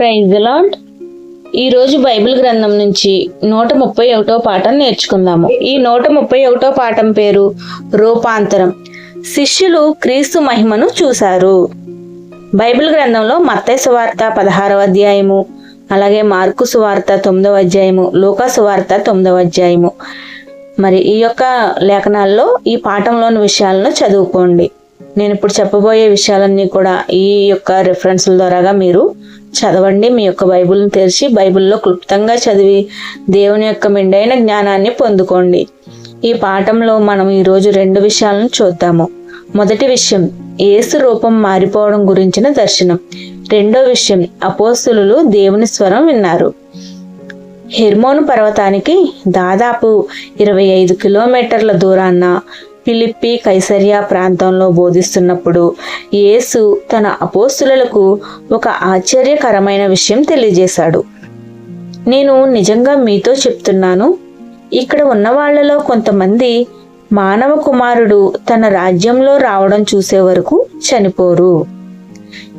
Praise lord ఈరోజు Bible గ్రంథం నుంచి నూట ముప్పై ఒకటో పాఠం నేర్చుకుందాము. ఈ నూట ముప్పై ఒకటో పాఠం పేరు రూపాంతరం. శిష్యులు క్రీస్తు మహిమను చూశారు. బైబిల్ గ్రంథంలో మత్తయి సువార్త పదహారవ అధ్యాయము అలాగే మార్కు సువార్త తొమ్మిదవ అధ్యాయము లోకా సువార్త తొమ్మిదవ అధ్యాయము. మరి ఈ యొక్క లేఖనాల్లో ఈ పాఠంలోని విషయాలను చదువుకోండి. నేను ఇప్పుడు చెప్పబోయే విషయాలన్నీ కూడా ఈ యొక్క రెఫరెన్స్ల ద్వారాగా మీరు చదవండి మీ యొక్క బైబిల్ని తెరిచి బైబిల్లో క్లుప్తంగా చదివి దేవుని యొక్క మెండైన జ్ఞానాన్ని పొందుకోండి. ఈ పాఠంలో మనం ఈరోజు రెండు విషయాలను చూద్దాము. మొదటి విషయం ఏసు రూపం మారిపోవడం గురించిన దర్శనం. రెండో విషయం అపోస్తులు దేవుని స్వరం విన్నారు. హెర్మోను పర్వతానికి దాదాపు ఇరవై ఐదు కిలోమీటర్ల దూరాన్న ఫిలిప్పి కైసరియా ప్రాంతంలో బోధిస్తున్నప్పుడు యేసు తన అపోస్తులకు ఒక ఆశ్చర్యకరమైన విషయం తెలియజేశాడు. నేను నిజంగా మీతో చెప్తున్నాను ఇక్కడ ఉన్న వాళ్ళలో కొంతమంది మానవ కుమారుడు తన రాజ్యంలో రావడం చూసే వరకు చనిపోరు.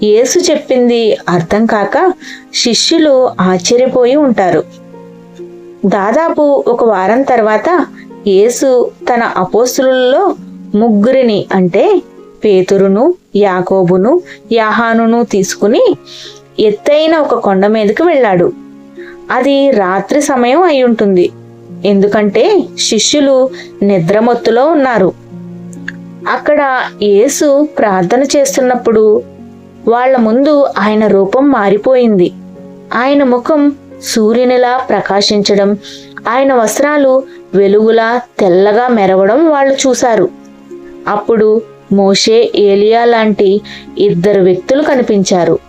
యేసు చెప్పింది అర్థం కాక శిష్యులు ఆశ్చర్యపోయి ఉంటారు. దాదాపు ఒక వారం తర్వాత యేసు తన అపోస్తులలో ముగ్గురిని అంటే పేతురును యాకోబును యాహానును తీసుకుని ఎత్తైన ఒక కొండ మీదకి వెళ్ళాడు. అది రాత్రి సమయం అయి ఉంటుంది. ఎందుకంటే శిష్యులు నిద్రమత్తులో ఉన్నారు. అక్కడ యేసు ప్రార్థన చేస్తున్నప్పుడు వాళ్ళ ముందు ఆయన రూపం మారిపోయింది. ఆయన ముఖం సూర్యునిలా ప్రకాశించడం ఆయన వస్త్రాలు వెలుగులా తెల్లగా మెరవడం వాళ్ళు చూశారు. అప్పుడు మోషే ఏలియా లాంటి ఇద్దరు వ్యక్తులు కనిపించారు.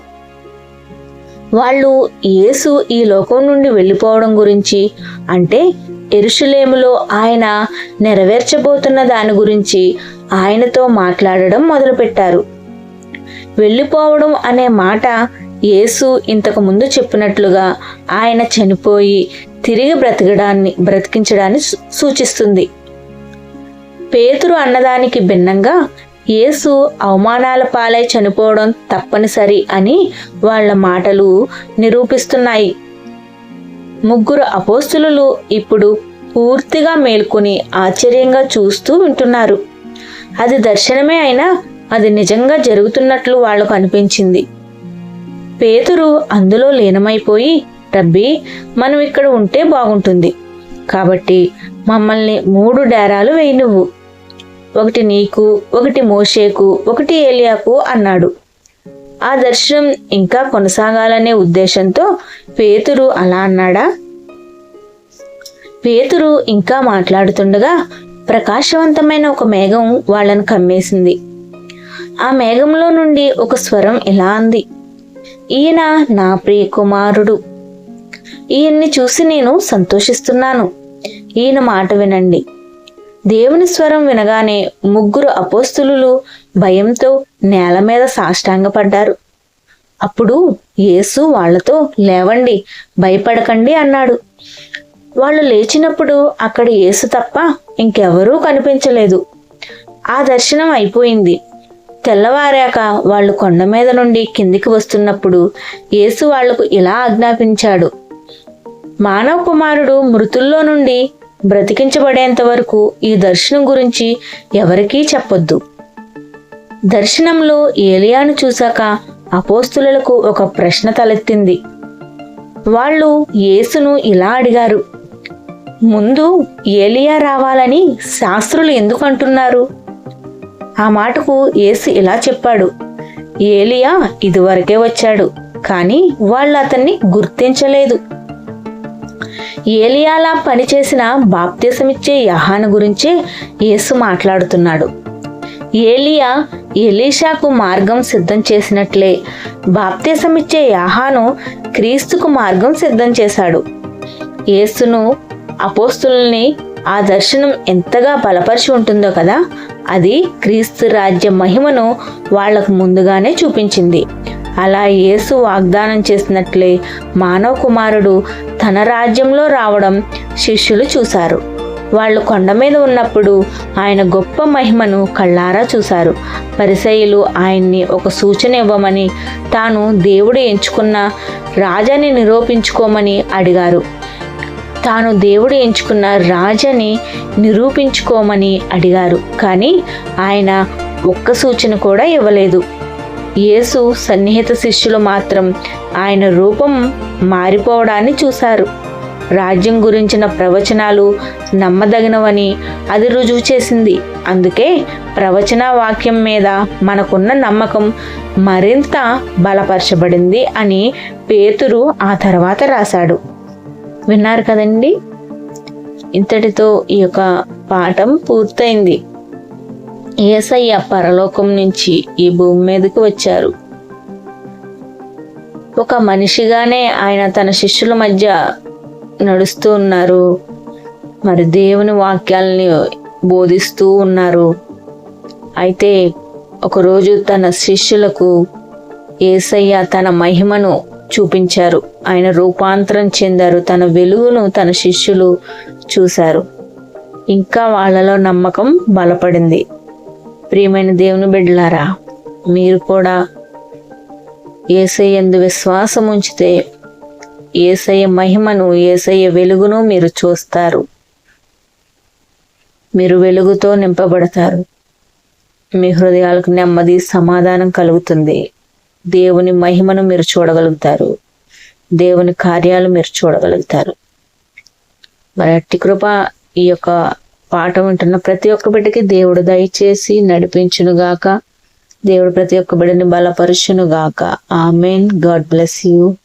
వాళ్ళు యేసు ఈ లోకం నుండి వెళ్ళిపోవడం గురించి అంటే ఎరుషులేములో ఆయన నెరవేర్చబోతున్న దాని గురించి ఆయనతో మాట్లాడడం మొదలుపెట్టారు. వెళ్ళిపోవడం అనే మాట యేసు ఇంతకు ముందు చెప్పినట్లుగా ఆయన చనిపోయి తిరిగి బ్రతకడాన్ని బ్రతికించడాన్ని సూ- సూచిస్తుంది. పేతురు అన్నదానికి భిన్నంగా యేసు అవమానాల పాలై చనిపోవడం తప్పనిసరి అని వాళ్ళ మాటలు నిరూపిస్తున్నాయి. ముగ్గురు అపోస్తులు ఇప్పుడు పూర్తిగా మేల్కొని ఆశ్చర్యంగా చూస్తూ వింటున్నారు. అది దర్శనమే అయినా అది నిజంగా జరుగుతున్నట్లు వాళ్ళకు అనిపించింది. పేతురు అందులో లీనమైపోయి రబ్బీ మనం ఇక్కడ ఉంటే బాగుంటుంది. కాబట్టి మమ్మల్ని మూడు డేరాలు వేయి నువ్వు. ఒకటి నీకు ఒకటి మోషేకు ఒకటి ఏలియాకు అన్నాడు. ఆ దర్శనం ఇంకా కొనసాగాలనే ఉద్దేశంతో పేతురు అలా అన్నాడా? పేతురు ఇంకా మాట్లాడుతుండగా ప్రకాశవంతమైన ఒక మేఘం వాళ్ళను కమ్మేసింది. ఆ మేఘంలో నుండి ఒక స్వరం ఇలా అంది. ఈయన నా ప్రియ కుమారుడు ఈయన్ని చూసి నేను సంతోషిస్తున్నాను. ఈయన మాట వినండి. దేవుని స్వరం వినగానే ముగ్గురు అపోస్తులు భయంతో నేల మీద సాష్టాంగపడ్డారు. అప్పుడు యేసు వాళ్ళతో లేవండి భయపడకండి అన్నాడు. వాళ్ళు లేచినప్పుడు అక్కడ యేసు తప్ప ఇంకెవరూ కనిపించలేదు. ఆ దర్శనం అయిపోయింది. తెల్లవారాక వాళ్ళు కొండ మీద నుండి కిందికి వస్తున్నప్పుడు యేసు వాళ్ళకు ఇలా ఆజ్ఞాపించాడు. మానవ కుమారుడు మృతుల్లో నుండి బ్రతికించబడేంత వరకు ఈ దర్శనం గురించి ఎవరికీ చెప్పొద్దు. దర్శనంలో ఏలియాను చూశాక అపోస్తులకు ఒక ప్రశ్న తలెత్తింది. వాళ్ళు యేసును ఇలా అడిగారు ముందు ఏలియా రావాలని శాస్త్రులు ఎందుకు అంటున్నారు? ఆ మాటకు ఏసు ఇలా చెప్పాడు. ఏలియా ఇదివరకే వచ్చాడు కానీ వాళ్ళు అతన్ని గుర్తించలేదు. ఏలియాలా పనిచేసిన బాప్తీసమిచ్చే యహాను గురించే యేసు మాట్లాడుతున్నాడు. ఏలియా ఎలీషాకు మార్గం సిద్ధం చేసినట్లే బాప్తీసమిచ్చే యహాను క్రీస్తుకు మార్గం సిద్ధం చేశాడు. యేసును అపోస్తుల్ని ఆ దర్శనం ఎంతగా బలపరిచి ఉంటుందో కదా అది క్రీస్తు రాజ్య మహిమను వాళ్ళకు ముందుగానే చూపించింది. అలా యేసు వాగ్దానం చేసినట్లే మానవ కుమారుడు తన రాజ్యంలో రావడం శిష్యులు చూశారు. వాళ్ళు కొండ మీద ఉన్నప్పుడు ఆయన గొప్ప మహిమను కళ్ళారా చూశారు. పరిసయులు ఆయన్ని ఒక సూచన ఇవ్వమని తాను దేవుడు ఎంచుకున్న రాజాని నిరూపించుకోమని అడిగారు. తాను దేవుడు ఎంచుకున్న రాజని నిరూపించుకోమని అడిగారు. కానీ ఆయన ఒక్క సూచన కూడా ఇవ్వలేదు. యేసు సన్నిహిత శిష్యులు మాత్రం ఆయన రూపం మారిపోవడాన్ని చూశారు. రాజ్యం గురించిన ప్రవచనాలు నమ్మదగినవని అది రుజువు చేసింది. అందుకే ప్రవచన వాక్యం మీద మనకున్న నమ్మకం మరింత బలపరచబడింది అని పేతురు ఆ తర్వాత రాశాడు. విన్నారు కదండి? ఇంతటితో ఈ యొక్క పాఠం పూర్తయింది. ఏసయ్య పరలోకం నుంచి ఈ భూమి మీదకి వచ్చారు. ఒక మనిషిగానే ఆయన తన శిష్యుల మధ్య నడుస్తూ ఉన్నారు. మరి దేవుని వాక్యాలని బోధిస్తూ ఉన్నారు. అయితే ఒకరోజు తన శిష్యులకు ఏసయ్య తన మహిమను చూపించారు. ఆయన రూపాంతరం చెందారు. తన వెలుగును తన శిష్యులు చూశారు. ఇంకా వాళ్ళలో నమ్మకం బలపడింది. ప్రియమైన దేవుని బిడ్డలారా మీరు కూడా ఏసయ్యందు విశ్వాసం ఉంచితే ఏసయ్య మహిమను ఏసయ్య వెలుగును మీరు చూస్తారు. మీరు వెలుగుతో నింపబడతారు. మీ హృదయాలకు నెమ్మది సమాధానం కలుగుతుంది. దేవుని మహిమను మీరు చూడగలుగుతారు. దేవుని కార్యాలు మీరు చూడగలుగుతారు. మరి అట్టి కృప ఈ యొక్క పాట వింటున్న ప్రతి ఒక్క బిడ్డకి దేవుడు దయచేసి నడిపించునుగాక దేవుడు ప్రతి ఒక్క బిడ్డని బలపరుచునుగాక ఆమెన్. God bless you.